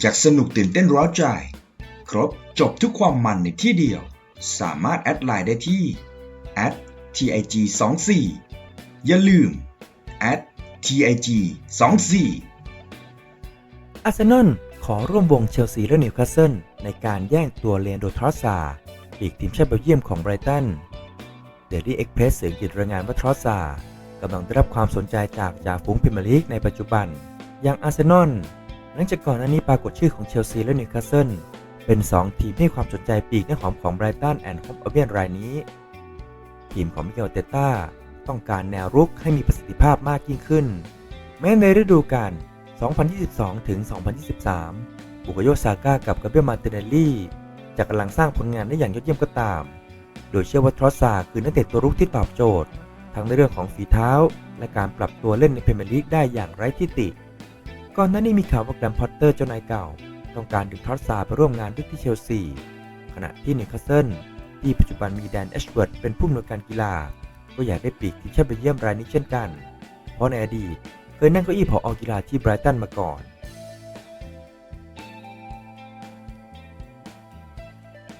อยากสนุกตื่นเต้นร้าวใจ ครบจบทุกความมันในที่เดียว สามารถแอดไลน์ได้ที่ @tig 2 4 อย่าลืม @tig 2 4 อาร์เซนอลขอร่วมวงเชลซีและนิวคาสเซิลในการแย่งตัวเลนโดทรอสซาร์ปีกทีมชาติเบลเยียมของไบรตันเดลี่เอ็กเพรสสื่ออังกฤษรายงานว่าทรอสซากำลังได้รับความสนใจจากจ่าฝูงพรีเมียร์ลีกในปัจจุบัน อย่างอาร์เซนอล ลังจากก่อนหน้านี้ปรากฏชื่อของเชลซีและนิวคาสเซิลเป็น 2 ทีมที่ให้ความสนใจปีกเนื้อหอมของไบรตันแอนด์ฮอปอเบียนรายนี้ ทีมของมิเกลเตต้าต้องการแนวรุกให้มีประสิทธิภาพมากยิ่งขึ้น แม้ในฤดูกาล 2022 ถึง 2023 บุกโยซาก้ากับกาเบียมาร์ติเนลลี่จะกำลังสร้างผลงานได้อย่างยอดเยี่ยมก็ตาม โดยเชื่อว่าทรอสซาคือนักเตะตัวรุกที่ตอบโจทย์ ทั้งในเรื่องของฝีเท้า และการปรับตัวเล่นในพรีเมียร์ลีกได้อย่างไร้ที่ติ ก่อนหน้านี้มีข่าวว่าแกรมพอตเตอร์เจ้านายเก่า ต้องการดึงทรอสซาไปร่วมงานด้วยที่เชลซี ขณะที่นิวคาสเซิลที่ปัจจุบันมีแดนเอชเวิร์ดเป็นผู้อำนวยการกีฬา ก็อยากได้ปีกทีมชาติเบเยี่ยมรายนี้เช่นกัน เพราะในอดีตเคยนั่งเก้าอี้ผอกีฬาที่ไบรตันมาก่อน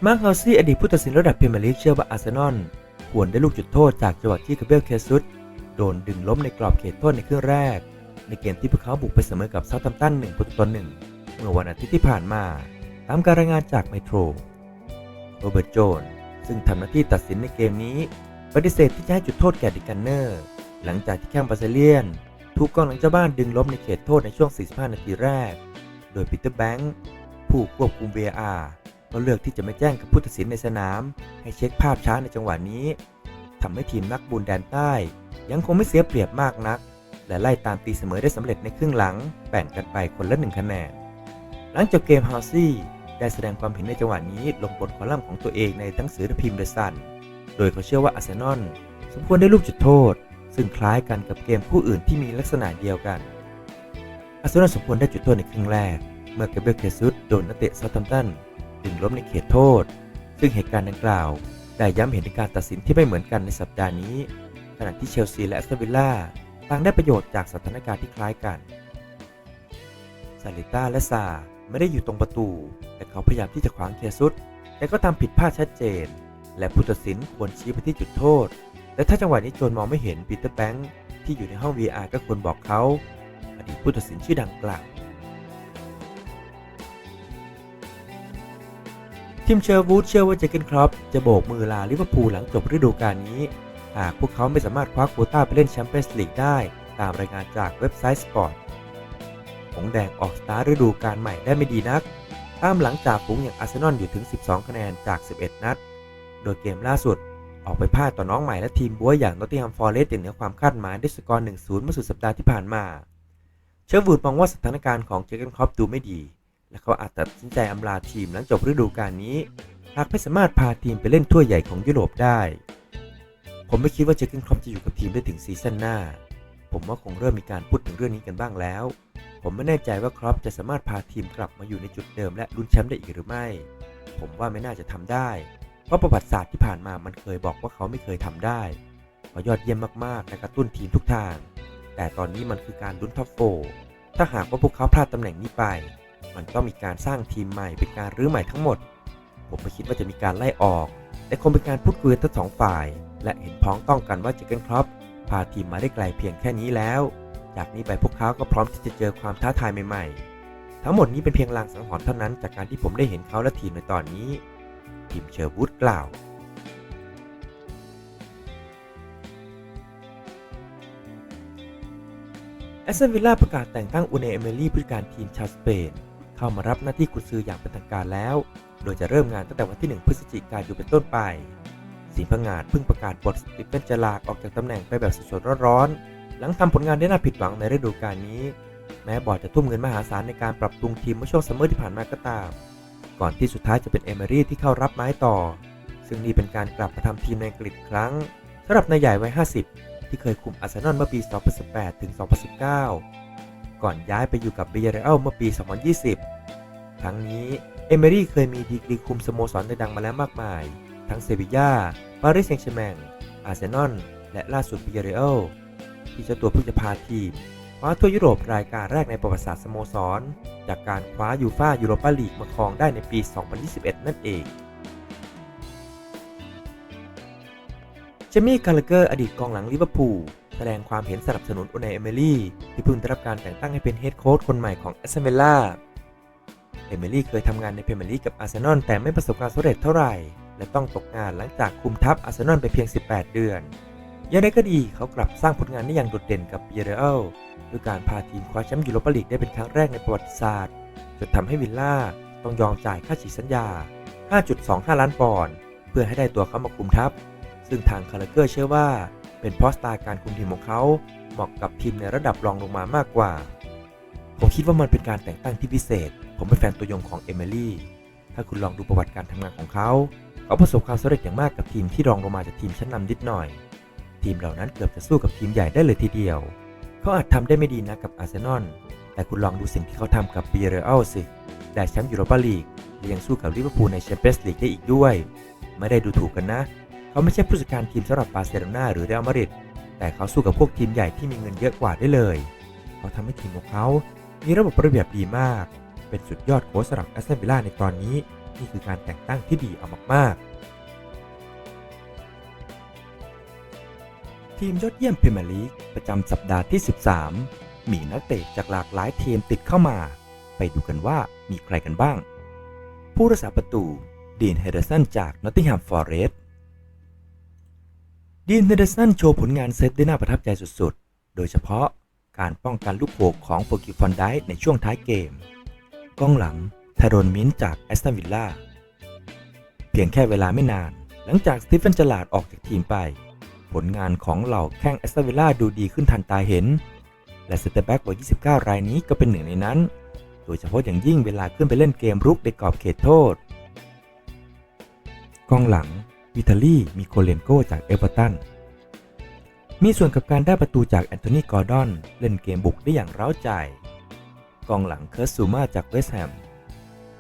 มาร์คเฮาซี่อดีตผู้ตัดสินระดับพรีเมียร์ลีกเชื่อว่าอาร์เซนอลควรได้ลูกจุดโทษจากจังหวะที่คาเบลเคซุสโดนดึงล้มในกรอบเขตโทษในครึ่งแรก ในเกมที่พวกเขาบุกไปเสมอกับเซาท์แฮมตัน1ประตูต่อ1เมื่อวันอาทิตย์ที่ผ่านมา ตามการรายงานจากไมโทรโรเบิร์ตโจนซึ่งทำหน้าที่ตัดสินในเกมนี้ ปฏิเสธที่จะให้จุดโทษแก่ดิกันเนอร์ หลังจากที่แข้งบาซิเลียน ถูกกองหลังเจ้าบ้านดึงล้มในเขตโทษในช่วง 45 นาทีแรก โดยปีเตอร์แบงค์ผู้ควบคุม VAR ก็เลือกที่จะไม่แจ้งกับผู้ตัดสินในสนาม ให้เช็คภาพช้าในจังหวะนี้ทำให้ทีมนักบุญแดนใต้ ยังคงไม่เสียเปรียบมากนัก และไล่ตามตีเสมอได้สำเร็จในครึ่งหลัง แบ่งกันไปคนละหนึ่งคะแนน หลังจบเกมฮาวซี่ได้แสดงความเห็นในจังหวะนี้ลงบนคอลัมน์ของตัวเองในหนังสือพิมพ์เดอะซัน โดยเขาเชื่อว่าอาร์เซนอลสมควรได้ลูกจุดโทษ ซึ่งคล้ายกันกับเกมคู่อื่นที่มีลักษณะเดียวกัน อาร์เซนอลสมควรได้จุดโทษในครึ่งแรก เมื่อเกเบรียลเคซุสโดนนักเตะเซาท์แฮมตันดึงล้มในเขตโทษ ซึ่งเหตุการณ์ดังกล่าวได้ย้ำเห็นถึงการตัดสินที่ไม่เหมือนกันในสัปดาห์นี้ ขณะที่เชลซีและแอสตันวิลล่า ต่างได้ประโยชน์จากสถานการณ์ที่คล้ายกันซาลิต้าและซาไม่ได้อยู่ตรงประตู แต่เขาพยายามที่จะขวางเคซุสแต่ก็ทำผิดพลาดชัดเจน และผู้ตัดสินควรชี้ไปที่จุดโทษแต่ถ้าจังหวะนี้โจนมองไม่เห็นปีเตอร์แบงค์ที่อยู่ในห้อง VR ก็ควรบอกเขาอดีตผู้ตัดสินชื่อดังกล่าวทีมเชอร์วูดเชื่อว่าเจเกนครอปจะโบกมือลาลิเวอร์พูลหลังจบฤดูกาลนี้ หากพวกเขาไม่สามารถคว้าโควต้าไปเล่นแชมเปี้ยนส์ลีกได้ ตามรายงานจากเว็บไซต์สปอร์ตหงแดงออกสตาร์ฤดูกาลใหม่ได้ไม่ดีนัก ตามหลังจากฝูงอย่างอาร์เซนอลอยู่ถึง 12 คะแนนจาก 11 นัด โดยเกมล่าสุดออกไปพลาดต่อน้องใหม่และทีมบัวอย่างนอตติงแฮมฟอร์เรสต์เหนือความคาดหมายด้วยสกอร์ 1-0 เมื่อสุดสัปดาห์ที่ผ่านมา เชอร์วูดมองว่าสถานการณ์ของเจเกนครอปดูไม่ดี และเขาอาจตัดสินใจอำลาทีมหลังจบฤดูกาลนี้ หากไม่สามารถพาทีมไปเล่นถ้วยใหญ่ของยุโรปได้ ผมไม่คิดว่าเจเกนครอปจะอยู่กับทีมได้ถึงซีซั่นหน้า ผมว่าคงเริ่มมีการพูดถึงเรื่องนี้กันบ้างแล้ว ผมไม่แน่ใจว่าครอปจะสามารถพาทีมกลับมาอยู่ในจุดเดิมและลุ้นแชมป์ได้อีกหรือไม่ ผมว่าไม่น่าจะทำได้ เพราะประวัติศาสตร์ที่ผ่านมามันเคยบอกว่าเขาไม่เคยทำได้เขายอดเยี่ยมมากๆและกระตุ้นทีมทุกทาง แต่ตอนนี้มันคือการลุ้นท็อปโฟร์ถ้าหากว่าพวกเขาพลาดตำแหน่งนี้ไป มันต้องมีการสร้างทีมใหม่เป็นการรื้อใหม่ทั้งหมด ผมไม่คิดว่าจะมีการไล่ออก แต่คงเป็นการพูดคุยทั้งสองฝ่าย และเห็นพ้องต้องกันว่าเจเกนครอปพาทีมมาได้ไกลเพียงแค่นี้แล้ว จากนี้ไปพวกเขาก็พร้อมที่จะเจอความท้าทายใหม่ๆ ทั้งหมดนี้เป็นเพียงลางสังหรณ์เท่านั้นจากการที่ผมได้เห็นเขาและทีมในตอนนี้ ทีมเชอร์วูดกล่าวแอสตันวิลล่าประกาศแต่งตั้งอูเนเอเมลี่ผู้จัดการทีมชาวสเปน เข้ามารับหน้าที่กุนซืออย่างเป็นทางการแล้ว โดยจะเริ่มงานตั้งแต่วันที่ 1 พฤศจิกายนเป็นต้นไป สิงห์พงาดเพิ่งประกาศบทสติเฟนจลากออกจากตำแหน่งไปแบบสดๆร้อนๆ หลังทำผลงานได้น่าผิดหวังในฤดูกาลนี้ แม้บอร์ดจะทุ่มเงินมหาศาลในการปรับปรุงทีมเมื่อช่วงซัมเมอร์ที่ผ่านมาก็ตาม ก่อนที่สุดท้ายจะเป็นเอเมอรี่ที่เข้ารับไม้ต่อ ซึ่งนี่เป็นการกลับมาทำทีมในอังกฤษครั้งสำหรับนายใหญ่วัย 50 ที่เคยคุมอาร์เซนอลเมื่อปี 2018 ถึง 2019 ก่อนย้ายไปอยู่กับเบียร์เรลเมื่อปี 2020 ทั้งนี้เอเมอรี่เคยมีดีกรีคุมสโมสรดังๆมาแล้วมากมาย ทั้งเซบีย่า ปารีสแซงต์แชร์แมง อาร์เซนอล และล่าสุดเบียร์เรอัลที่เจ้าตัวเพิ่งจะพาทีมคว้าถ้วยยุโรปรายการแรกในประวัติศาสตร์สโมสร จากการคว้ายูฟ่ายูโรปาลีกมาครองได้ในปี 2021 นั่นเองเจมี่คาร์เกอร์อดีตกองหลังลิเวอร์พูลแสดงความเห็นสนับสนุนอุนเอเมรี่ที่เพิ่งได้รับการแต่งตั้งให้เป็นเฮดโค้ชคนใหม่ของแอสเซนเวล่าเอเมรี่เคยทำงานในพรเมียร์ลีกกับอาร์เซนอลแต่ไม่ประสบความสำเร็จเท่าไหร่ และต้องตกงานหลังจากคุมทัพอาร์เซนอลไปเพียง 18 เดือนอย่างไรก็ดีเขากลับสร้างผลงานได้อย่างโดดเด่นกับเบียเรลด้วยการพาทีมคว้าแชมป์ยูโรปาลีกได้เป็นครั้งแรกในประวัติศาสตร์จนทำให้วิลล่าต้องยอมจ่ายค่าฉีกสัญญา 5.25 ล้านปอนด์เพื่อให้ได้ตัวเขามาคุมทัพ ซึ่งทางคาร์เกอร์เชื่อว่า เป็นเพราะสไตล์การคุมทีมของเขาเหมาะกับทีมในระดับรองลงมามากกว่า ผมคิดว่ามันเป็นการแต่งตั้งที่พิเศษ ผมเป็นแฟนตัวยงของเอมิลี่ ถ้าคุณลองดูประวัติการทำงานของเขาเขาประสบความสำเร็จอย่างมากกับทีมที่รองลงมาจากทีมชั้นนำนิดหน่อย ทีมเหล่านั้นเกือบจะสู้กับทีมใหญ่ได้เลยทีเดียว เขาอาจทำได้ไม่ดีนะกับอาร์เซนอลแต่คุณลองดูสิ่งที่เขาทำกับเบีเรอัลสิได้แชมป์ยูโรปาลีกและยังสู้กับลิเวอร์พูลในแชมเปี้ยนส์ลีกได้อีกด้วย ไม่ได้ดูถูกกันนะ เขาไม่ใช่ผู้จัดการทีมสำหรับบาร์เซโลนาหรือเรอัลมาดริดแต่เขาสู้กับพวกทีมใหญ่ที่มีเงินเยอะกว่าได้เลย เขาทำให้ทีมของเขามีระบบระเบียบดีมาก เป็นสุดยอดโค้ชสำหรับแอสตันวิลล่าในตอนนี้ นี่คือการแต่งตั้งที่ดีเอามากๆ ทีมยอดเยี่ยมพรีเมียร์ลีกประจำสัปดาห์ที่ 13 มีนักเตะจากหลากหลายทีมติดเข้ามา ไปดูกันว่ามีใครกันบ้าง ผู้รักษาประตูดีนเฮเดอร์สันจากนอตติงแฮมฟอร์เรสต์ดีนเฮเดอร์สันโชว์ผลงานเซตได้น่าประทับใจสุดๆ โดยเฉพาะการป้องกันลูกโขกของโปรกิฟอนไดในช่วงท้ายเกม กองหลังทารอนมินจากแอสตันวิลล่า เพียงแค่เวลาไม่นาน หลังจากสตีเฟนจลาดออกจากทีมไป ผลงานของเหล่าแข้งแอสตันวิลล่าดูดีขึ้นทันตาเห็น และเซนเตอร์แบ็กวัย 29 รายนี้ก็เป็นหนึ่งในนั้น โดยเฉพาะอย่างยิ่งเวลาขึ้นไปเล่นเกมรุกในกรอบเขตโทษ กองหลังวิทาลีมีโคเลนโกจากเอเวอร์ตัน มีส่วนกับการได้ประตูจากแอนโทนีกอร์ดอน เล่นเกมบุกได้อย่างเร้าใจ กองหลังเคิร์สซูมาจากเวสต์แฮม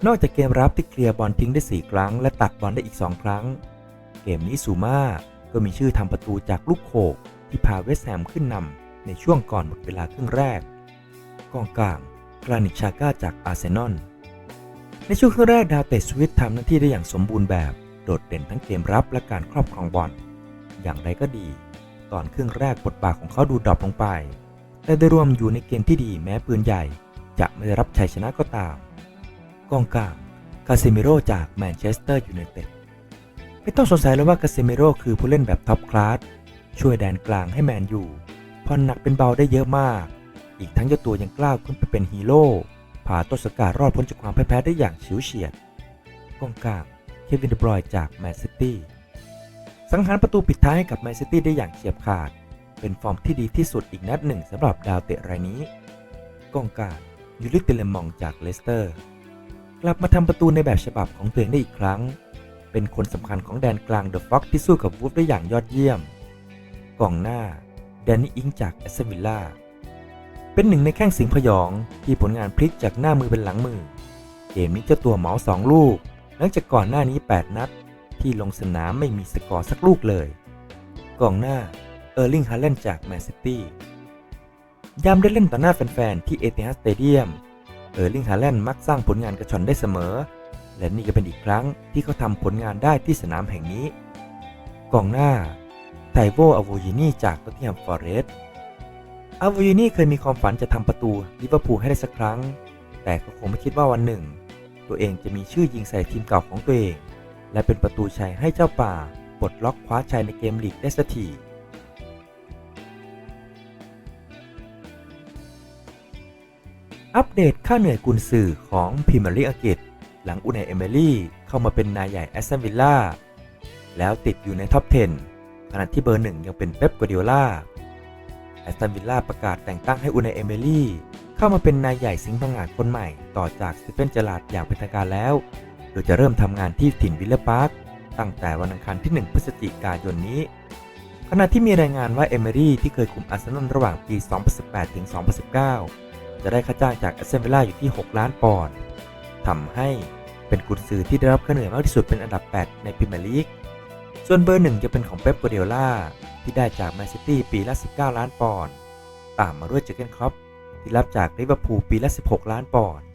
นอกจากเกมรับที่เคลียร์บอลทิ้งได้ 4 ครั้ง และตัดบอลได้อีก 2 ครั้ง เกมนี้ซูมาก็มีชื่อทำประตูจากลูกโขกที่พาเวสต์แฮมขึ้นนำในช่วงก่อนหมดเวลาครึ่งแรก กองกลางกรานิชชาก้าจากอาร์เซนอล ในช่วงครึ่งแรกดาวเตะสวิตทำหน้าที่ได้อย่างสมบูรณ์แบบ โดดเด่นทั้งเกมรับและการครอบครองบอล อย่างไรก็ดี ตอนครึ่งแรกบทบาทของเขาดูดรอปลงไป แต่โดยรวมอยู่ในเกมที่ดีแม้ปืนใหญ่ จะไม่ได้รับชัยชนะก็ตาม กองกลางคาเซมิโรจากแมนเชสเตอร์ยูไนเต็ดไม่ต้องสงสัยเลยว่าคาเซมิโรคือผู้เล่นแบบท็อปคลาสช่วยแดนกลางให้แมนยูผ่อนหนักเป็นเบาได้เยอะมาก อีกทั้งเจ้าตัวยังกล้าขึ้นไปเป็นฮีโร่ผ่าต้นสกัดรอดพ้นจากความพ่ายแพ้ได้อย่างฉิวเฉียดกองกลางเควินเดบรอยจากแมนซิตี้สังหารประตูปิดท้ายให้กับแมนซิตี้ได้อย่างเฉียบขาด เป็นฟอร์มที่ดีที่สุดอีกนัดหนึ่งสำหรับดาวเตะรายนี้กองกลาง ยูริเตเลมองจากเลสเตอร์ กลับมาทำประตูในแบบฉบับของตัวเองได้อีกครั้ง เป็นคนสำคัญของแดนกลางเดอะฟ็อกที่สู้กับวูฟได้อย่างยอดเยี่ยม กองหน้าแดนนี่อิงจากแอสเซวิลล่าเป็นหนึ่งในแข้งสิงห์พยองที่ผลงานพลิกจากหน้ามือเป็นหลังมือ เกมนี้เจ้าตัวเหมาสองลูก หลังจากก่อนหน้านี้ 8 นัด ที่ลงสนามไม่มีสกอร์สักลูกเลย กองหน้าเออร์ลิงฮาเลนจากแมนซิตี้ ยามได้เล่นต่อหน้าแฟน ๆ ที่เอติฮัดสเตเดียม เออร์ลิงฮาแลนด์มักสร้างผลงานกระชอนได้เสมอ และนี่ก็เป็นอีกครั้งที่เขาทำผลงานได้ที่สนามแห่งนี้ กองหน้า ไทโวอโวยินีจากนอตติแฮมฟอร์เรสต์อโวยินีเคยมีความฝันจะทำประตูลิเวอร์พูลให้ได้สักครั้ง แต่ก็คงไม่คิดว่าวันหนึ่ง ตัวเองจะมีชื่อยิงใส่ทีมเก่าของตัวเอง และเป็นประตูชัยให้เจ้าป่าปลดล็อกคว้าชัยในเกมลีกได้สักที อัปเดตค่าเหนื่อยกุนสื่อของพรีเมียร์ลีกอังกฤษ หลังอุนายเอเมรี่เข้ามาเป็นนายใหญ่แอสตันวิลล่าแล้วติดอยู่ในท็อป 10 ขณะที่เบอร์หนึ่งยังเป็นเป๊ปกัวเดียล่าแอสตันวิลล่าประกาศแต่งตั้งให้อุนายเอเมรี่เข้ามาเป็นนายใหญ่สิงห์พังงาดคนใหม่ต่อจากสตีเฟนเจอราดอย่างเป็นทางการแล้ว โดยจะเริ่มทำงานที่ถิ่นวิลเลอร์พาร์คตั้งแต่วันอังคารที่ 1 พฤศจิกายนนี้ขณะที่มีรายงานว่าเอเมรี่ที่เคยคุมอาร์เซนอลระหว่างปี 2018 ถึง 2019 จะได้ค่าจ้างจากแอสเซนวิลล่าอยู่ที่ 6 ล้านปอนด์ทำให้เป็นกุนซือที่ได้รับค่าเหนื่อยมากที่สุดเป็นอันดับ 8 ในพรีเมียร์ลีก ส่วนเบอร์หนึ่งจะเป็นของเป๊ปกัวเดียล่าที่ได้จากแมนซิตี้ปีละ 19 ล้านปอนด์ ตามมาด้วยเจเกนครอปที่รับจากลิเวอร์พูลปีละ 16 ล้านปอนด์